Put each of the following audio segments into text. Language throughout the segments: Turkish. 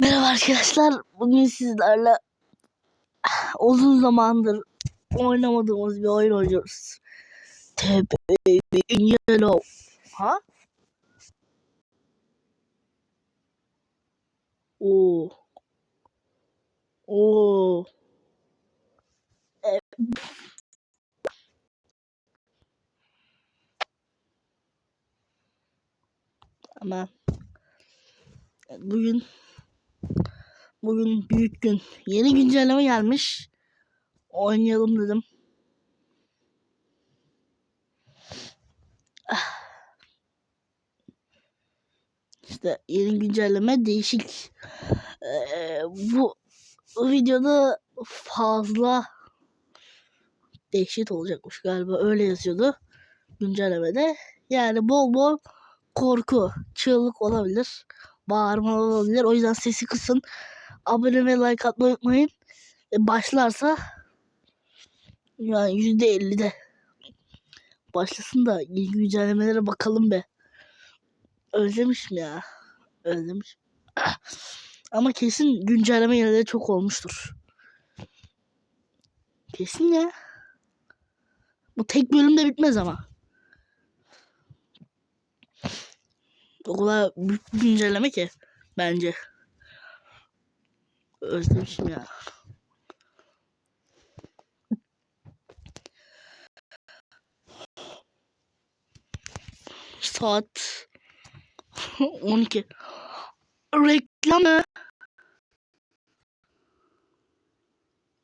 Merhaba arkadaşlar. Bugün sizlerle uzun zamandır oynamadığımız bir oyun oynuyoruz. TP Yellow. Ha? Oo. Oo. E- Ama bugün bugün büyük gün. Yeni güncelleme gelmiş. Oynayalım dedim. Ah. İşte yeni güncelleme değişik. Ee, bu, videoda fazla dehşet olacakmış galiba öyle yazıyordu güncellemede. Yani bol bol korku, çığlık olabilir, bağırma olabilir. O yüzden sesi kısın. Abone ve like atmayı unutmayın. E, başlarsa yani yüzde ellide başlasın da güncellemelere bakalım be. Özlemişim ya. Özlemişim. Ama kesin güncelleme yine çok olmuştur. Kesin ya. Bu tek bölümde bitmez ama. O kadar büyük bir güncelleme ki bence. Özlemişim ya. Saat 12. Reklam mı?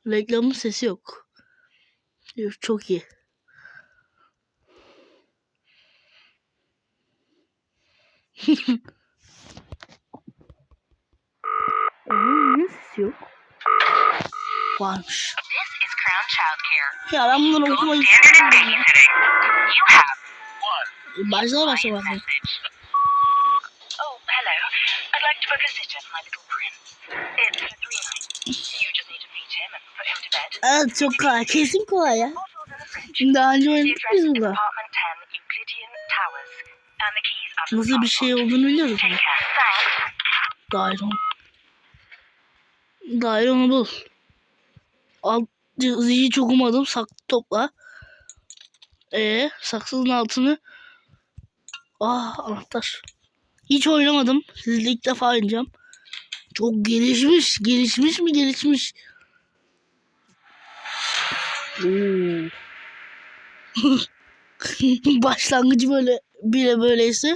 Reklamın sesi. Yok, Çok iyi. Three nights. You just need to feed him and put him to bed. Evet çok kolay. Kesin kolay ya. Daha önce oynadık biz is burada. apartment 10 Euclidean Towers. And the keys are Nasıl bir şey olduğunu biliyoruz mu? care. Thanks. Daire onu. Daire onu bul. Alt ziyi çok umadım. Sak topla. Ee, saksının altını. Ah anahtar. Hiç oynamadım. Sizle ilk defa oynayacağım. Çok gelişmiş. Gelişmiş mi gelişmiş? Oo. Başlangıcı böyle bile böyleyse.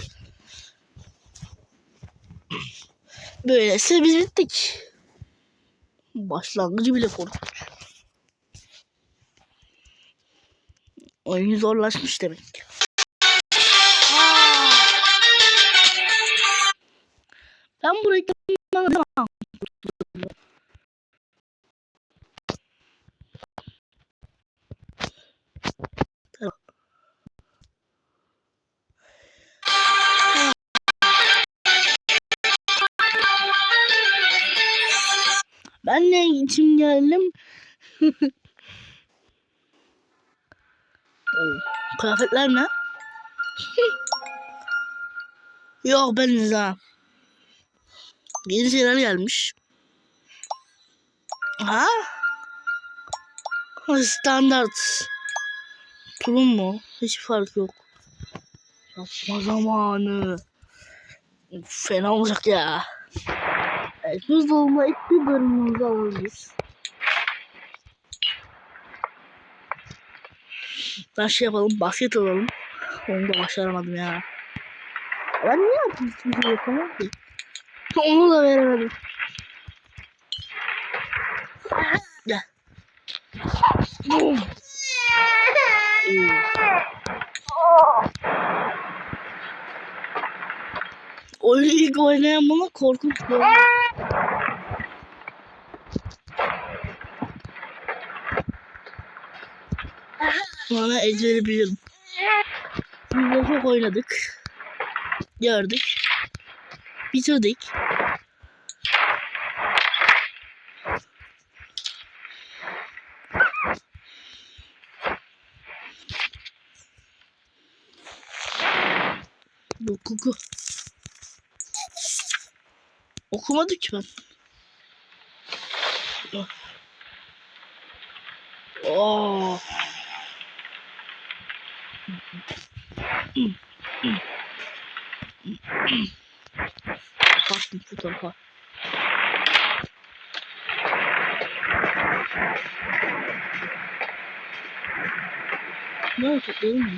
Böyleyse biz bittik. Başlangıcı bile korkunç. Oyun zorlaşmış demek ki. Yok ben ha. Yeni şeyler gelmiş. Ha? Standart. Tulum mu? Hiç fark yok. Yapma zamanı. Fena olacak ya. Evet, buzdolabına ilk bir bölümümüzü alabiliriz. Ben şey yapalım, basket alalım. Onu da başaramadım ya. Ben niye yaptım hiçbir şey ki? Onu da veremedim. Gel. İlk oynayan bana korkunç geldi. Bana eceli bilirim. Biz de çok oynadık. Gördük. Bitirdik. Bu koku. Okumadım ki ben. Oo. Baktım tarafa. Ne oldu mı?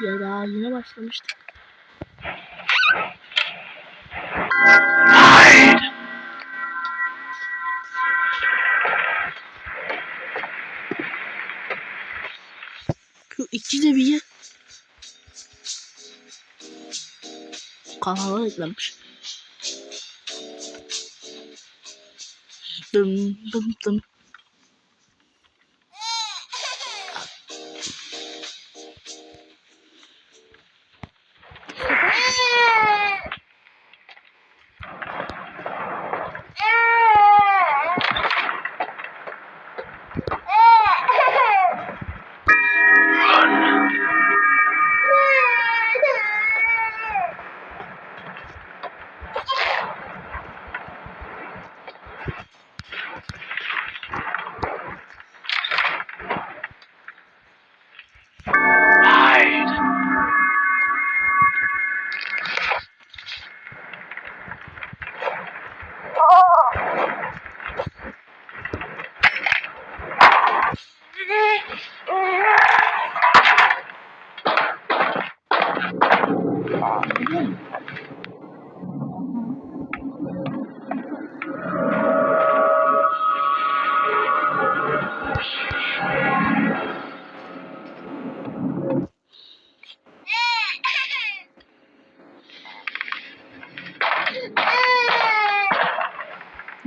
Ya daha yine başlamıştık. Şu iki de bir kanala eklenmiş. Dım dım dım.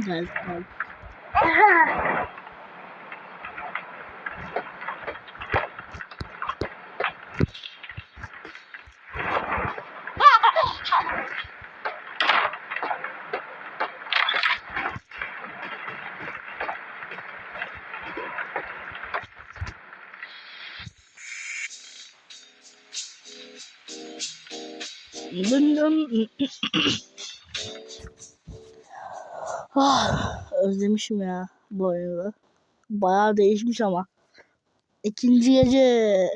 Gel özlemişim ya bu oyunu. Bayağı değişmiş ama. İkinci gece.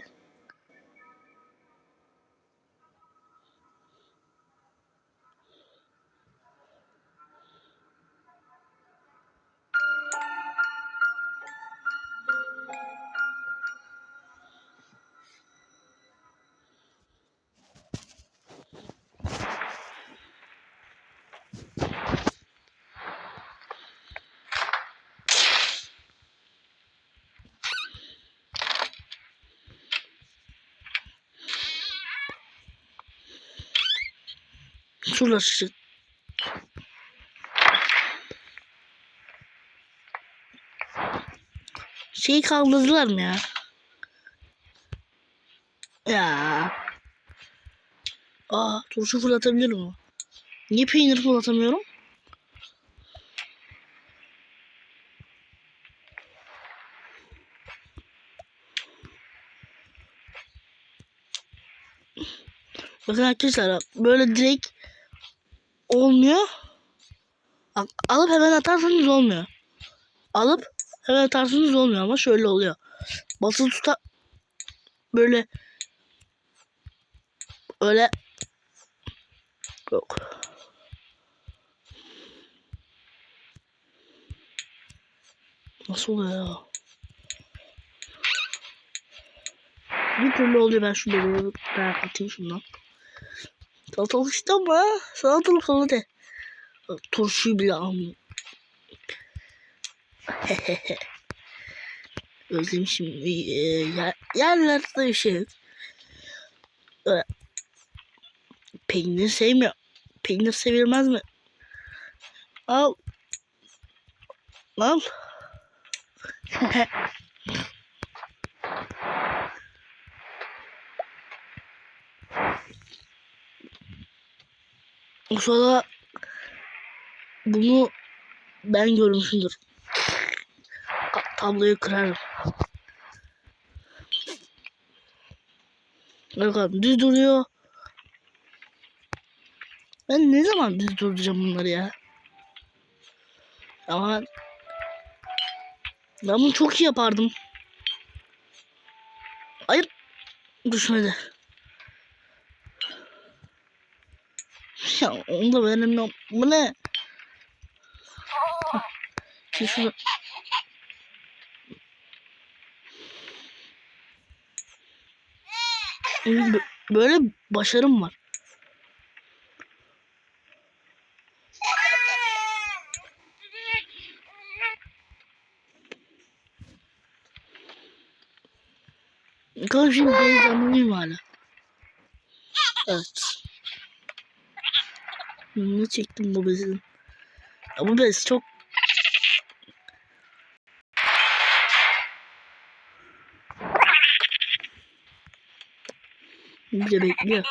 Şurası. Şeyi kaldırdılar mı ya? Ya. Aa, turşu fırlatabilirim ama. Niye peynir fırlatamıyorum? Bakın arkadaşlar böyle direkt olmuyor. Bak, alıp hemen atarsanız olmuyor. Alıp hemen atarsanız olmuyor ama şöyle oluyor. Basılı tuta böyle öyle yok. Nasıl oluyor ya? Bir türlü oluyor ben şurada böyle ben atayım şundan. Salatalık işte ama salatalık de. Turşuyu bile almıyor. Özlemişim. Ee, yer, yerlerde bir şey. Ee, peynir sevmiyor. Peynir sevilmez mi? Al. Al. Sonra bunu ben görmüşümdür. Tabloyu kırarım. Bakalım düz duruyor. Ben ne zaman düz durduracağım bunları ya? Ama ben bunu çok iyi yapardım. Ayıp düşmedi. Ya onu da ne? Şimdi Böyle başarım var. Bakalım şimdi heyecanlıyım hala. Evet. Ne çektim bu bezin? Ya bu bez çok... Bir de bekliyor.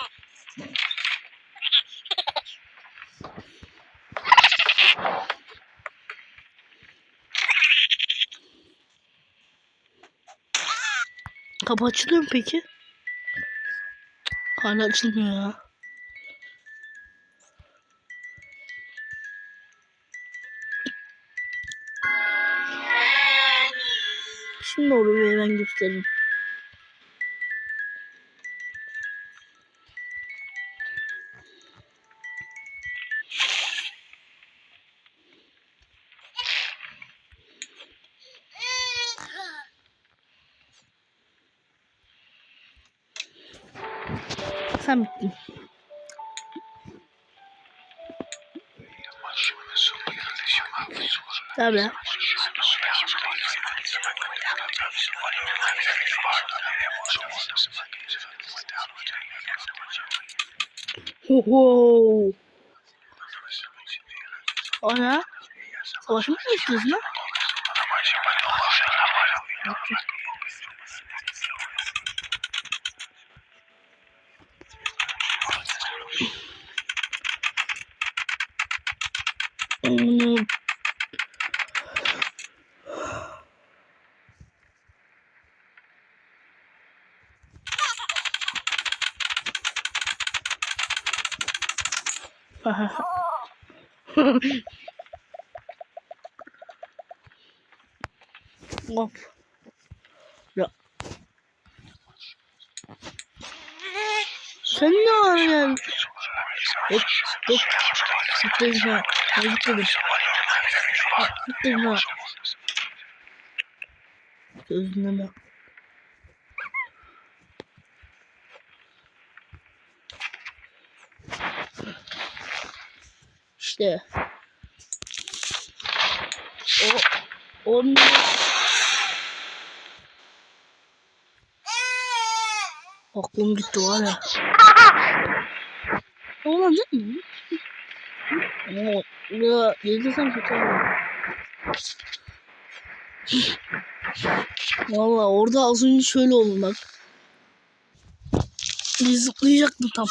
Kapı açılıyor mu peki? Hala açılmıyor ya. Şimdi o bebeği ben gösteririm. Sen bittin. Tabii. Ho ho. O ne? Savaşmak mı istiyorsun lan? Onu Hop. Ya. Sen ne ya? Git, git. Gittin ha. Ha, Gittin. Gittin ha. Gözüne bak. İşte. O onun Aklım gitti var ya. Olacak mı? Ama ya yedirsem kötü olur. Valla orada az önce şöyle oldu bak. Bir zıplayacaktım tam.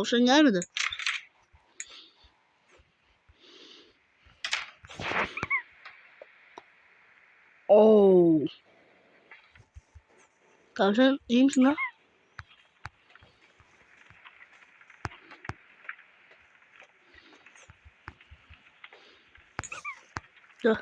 我声音了的。哦，掌声音频呢？对。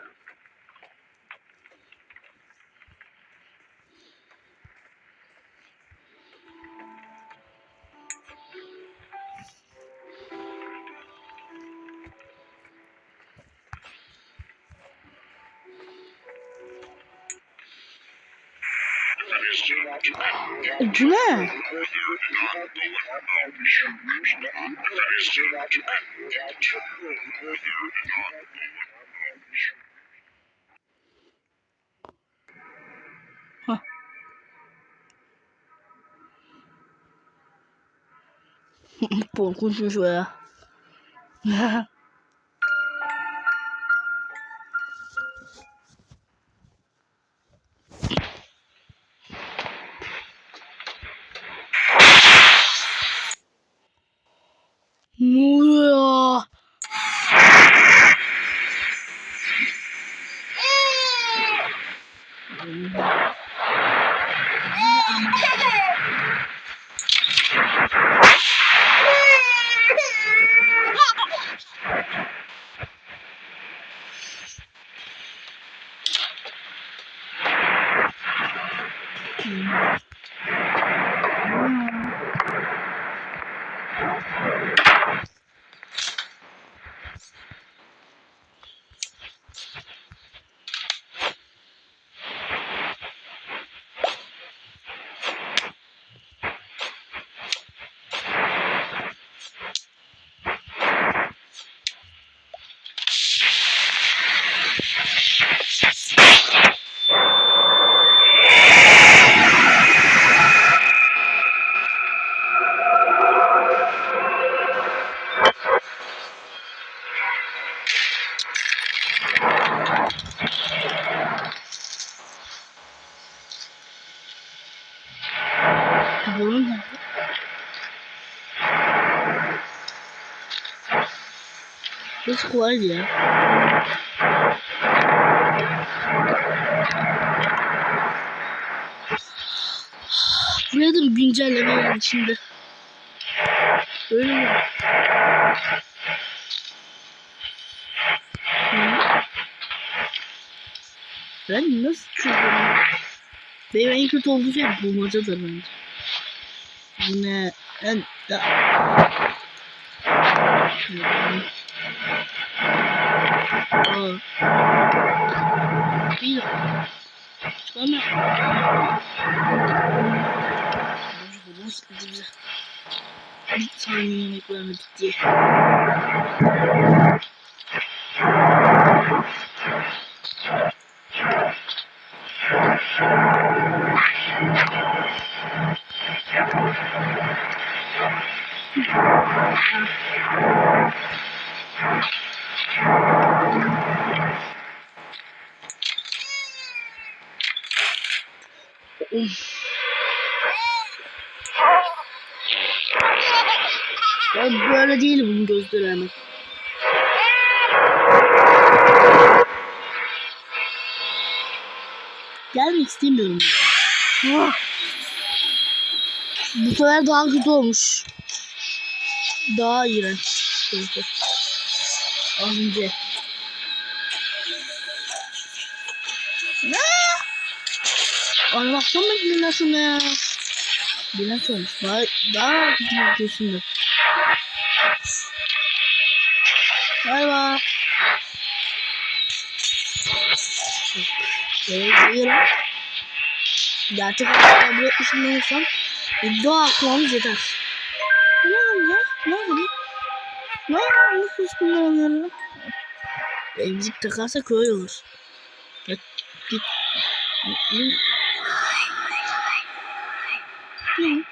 Hah. Korkunçmuş o ya. ne Sim. Bunun nerede? Hiç kolay ya. Buraya da bir güncelleme geldi şimdi. Öyle mi? Ben nasıl çözüyorum? Benim en kötü olduğu şey bulmacadır bence. Bu ne? En... Ya. Aa. Bir dakika. Çıkamıyor. Bozuk bozuk bize. Bir saniye yemek vermedik diye. Of. Ben böyle değil bunun gözleri hemen. Gelmek istemiyorum. Ah. Bu sefer daha kötü olmuş. Daha iğrenç. Çünkü. Az önce. Ne? Animasyon mu dinlersin ya? Bilen olmuş. Daha, daha kötü yapıyorsun Galiba. Şöyle koyuyorum. Gerçek hayatta kabul etmişim olursam iddia akmamız yeter. Hiç bilmiyorum. Emzik takarsak öyle olur. Git. Git. Ne?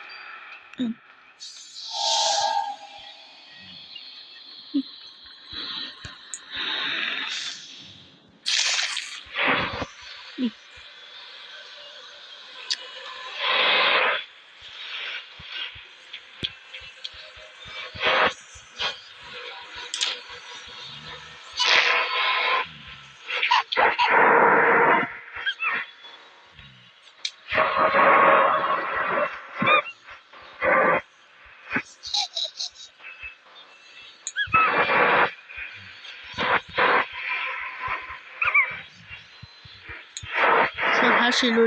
Şeyle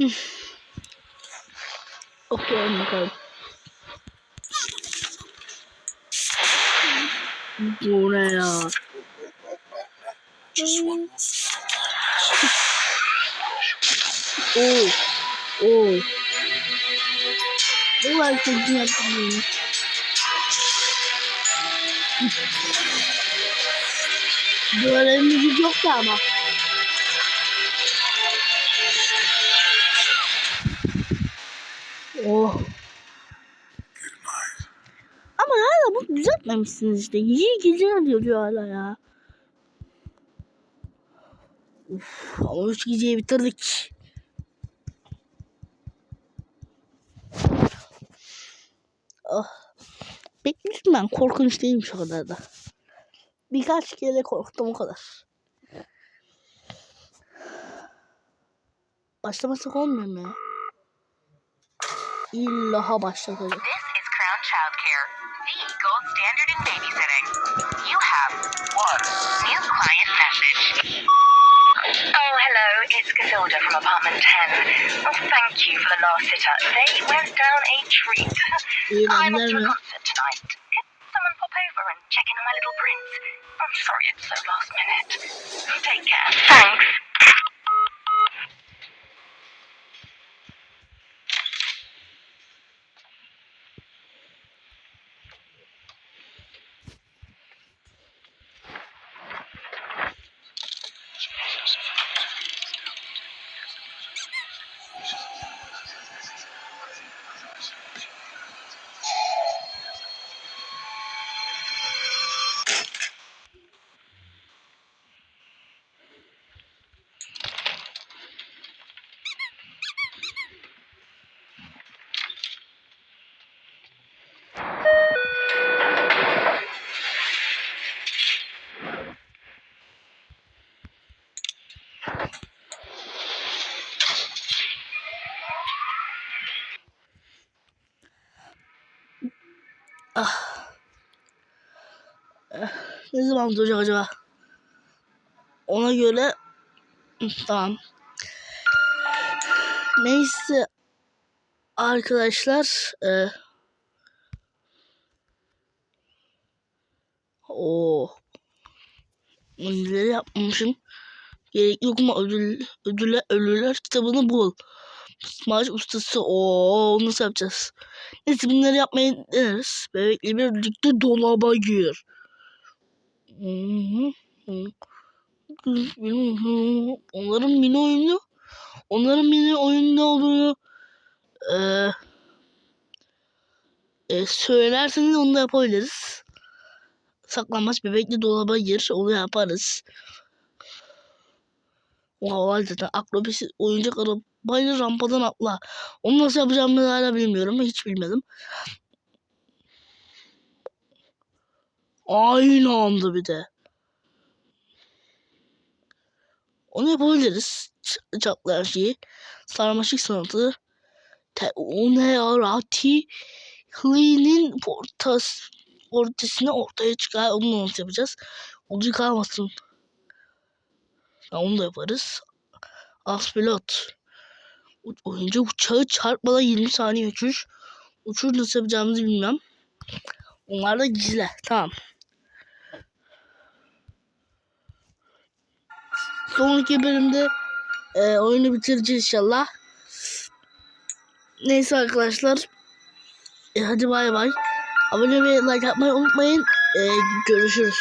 ölür bu. Okuyalım bakalım. Bu ne ya? Oo. Oo. Bu var çocuğun yaptığını. Böyle müzik yoktu ama. Oh. Ama hala bu düzeltmemişsiniz işte. İyi geceler diyor, hala ya. Uf, ama üç geceyi bitirdik. Ah. Bekmiştim ben. Korkunç değilmiş o kadar da. Birkaç kere korktum o kadar. Başlamasak olmuyor mu ya? İlla başlatacak. This is Crown Childcare, the gold standard in babysitting. You have one new client message. Oh, hello, it's Casilda from apartment 10. Oh, thank you for the last sitter. They went down a treat. I'm off to a concert tonight. Could someone pop over and check in on my little prince? I'm sorry it's so last minute. Take care. Thanks. Zaman duracak acaba? Ona göre tamam. Neyse arkadaşlar e... o neleri yapmamışım. Gerekli okuma ödül, ödüle ölüler kitabını bul. Maç ustası o nasıl yapacağız? Neyse bunları yapmayı deneriz. Bebekle birlikte dolaba gir. Onların mini oyunu onların mini oyunu ne olduğunu eee e, söylerseniz onu da yapabiliriz. Saklanmaç bebekli dolaba gir. Onu yaparız. O var zaten. Akrobasi oyuncak arabayla rampadan atla. Onu nasıl yapacağımı hala bilmiyorum. Hiç bilmedim. Aynı anda bir de. Onu yapabiliriz. Ç- çatlayan şeyi. Sarmaşık sanatı. Onerati Hli'nin portas ortasını ortaya çıkar. Onu nasıl yapacağız? Olucu kalmasın. Ya onu da yaparız. Aspilot. Oyuncu uçağı çarpmadan 20 saniye uçuş. Uçuş nasıl yapacağımızı bilmem. Onlar da gizli. Tamam. Sonraki bölümde e, oyunu bitireceğiz inşallah. Neyse arkadaşlar. E, hadi bay bay. Abone ve like atmayı unutmayın. E, görüşürüz.